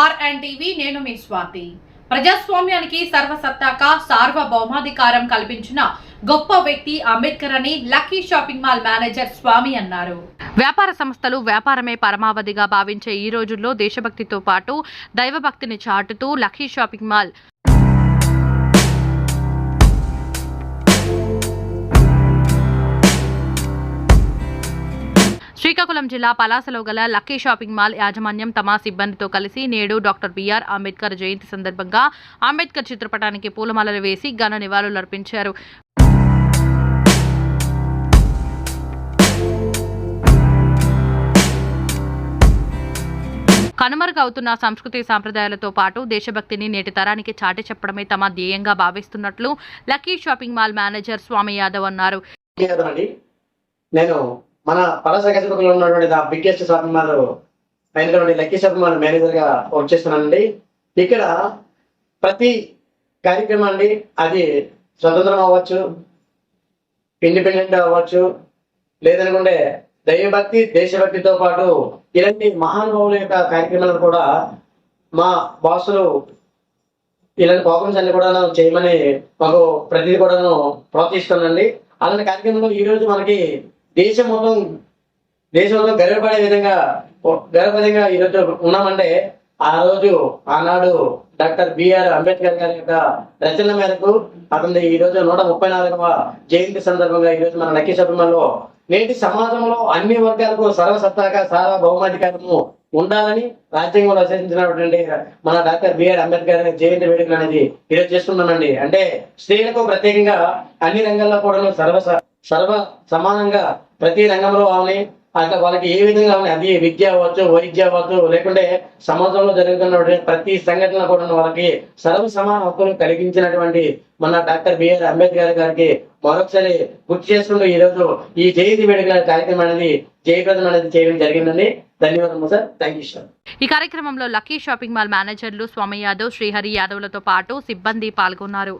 Are and TV నేను మీ స్వాతి. ప్రజాస్వామ్యానికి సర్వసత్తాక సార్వభౌమాధికారం కల్పించిన గొప్ప వ్యక్తి అంబేద్కర్ అని lucky shopping mall manager Swamy అన్నారు. వ్యాపార సంస్థలు వ్యాపారమే పరమావధిగా భావించే ఈ రోజుల్లో దేశభక్తితో పాటు దైవభక్తిని చాటుతూ లక్కీ షాపింగ్ మాల్ శ్రీకాకుళం జిల్లా పలాసలో గల లక్కీ షాపింగ్ మాల్ యాజమాన్యం తమ సిబ్బందితో కలిసి నేడు డాక్టర్ బిఆర్ అంబేద్కర్ జయంతి సందర్భంగా అంబేద్కర్ చిత్రపటానికి పూలమాలలు వేసి ఘన నివాళులర్పించారు కనుమరుగవుతున్న సంస్కృతి సాంప్రదాయాలతో పాటు దేశభక్తిని నేటి తరానికి చాటి చెప్పడమే తమ ధ్యేయంగా భావిస్తున్నట్లు lucky shopping mall manager Swamy Yadav అన్నారు. నేను మన పలాస గజపతిలో ఉన్నటువంటి ద బిగ్గెస్ట్ షాపింగ్ మాల్ అయినటువంటి లక్కీ షాపింగ్ మాల్ మేనేజర్గా వర్క్ చేస్తున్నానండి. ఇక్కడ ప్రతి కార్యక్రమం అండి అది స్వతంత్రం అవ్వచ్చు ఇండిపెండెంట్ అవ్వచ్చు లేదనుకుంటే దైవభక్తి దేశభక్తితో పాటు ఇలాంటి మహానుభావుల యొక్క కార్యక్రమాలను కూడా మా బాసులు ఇలాంటి ప్రోగ్రామ్స్ అన్ని కూడా చేయమని మాకు ప్రతిదీ కూడా ప్రోత్సహిస్తానండి అలాంటి కార్యక్రమంలో ఈ రోజు మనకి దేశం మొత్తం దేశంలో గర్వపడే విధంగా గర్వపదంగా ఈరోజు ఉన్నామంటే ఆ రోజు ఆనాడు డాక్టర్ బిఆర్ అంబేద్కర్ గారి యొక్క రచనల మేరకు అతని ఈ రోజు నూట ముప్పై నాలుగవ జయంతి సందర్భంగా ఈ రోజు మన లక్కీ శబరిమలలో నేటి సమాజంలో అన్ని వర్గాలకు సర్వసత్తాక సార్వభౌమాధికారము ఉండాలని రాజ్యాంగంలో రచించినటువంటి మన డాక్టర్ బిఆర్ అంబేద్కర్ జయంతి వేడుకలు అనేది ఈరోజు చేస్తున్నానండి. అంటే స్త్రీలకు ప్రత్యేకంగా అన్ని రంగాల్లో కూడా సర్వ సర్వ సమానంగా ప్రతి రంగంలో ఆమె అట్లా వాళ్ళకి ఏ విధంగా అది విద్య అవ్వచ్చు వైద్య అవ్వచ్చు లేకుంటే సమాజంలో జరుగుతున్నటువంటి ప్రతి సంఘటన కూడా వాళ్ళకి సర్వ సమాన హక్కులు కలిగించినటువంటి మన డాక్టర్ బిఆర్ అంబేద్కర్ గారికి మరొకసారి గుర్తు చేసుకుంటూ ఈ ఈ జయంతి వేడుకల కార్యక్రమం అనేది జయప్రదం అనేది చేయడం జరిగిందండి. ధన్యవాదములు సార్. థ్యాంక్ యూ సార్ ఈ కార్యక్రమంలో లక్కీ షాపింగ్ మాల్ మేనేజర్లు స్వామి యాదవ్ శ్రీహరి యాదవ్లతో పాటు సిబ్బంది పాల్గొన్నారు.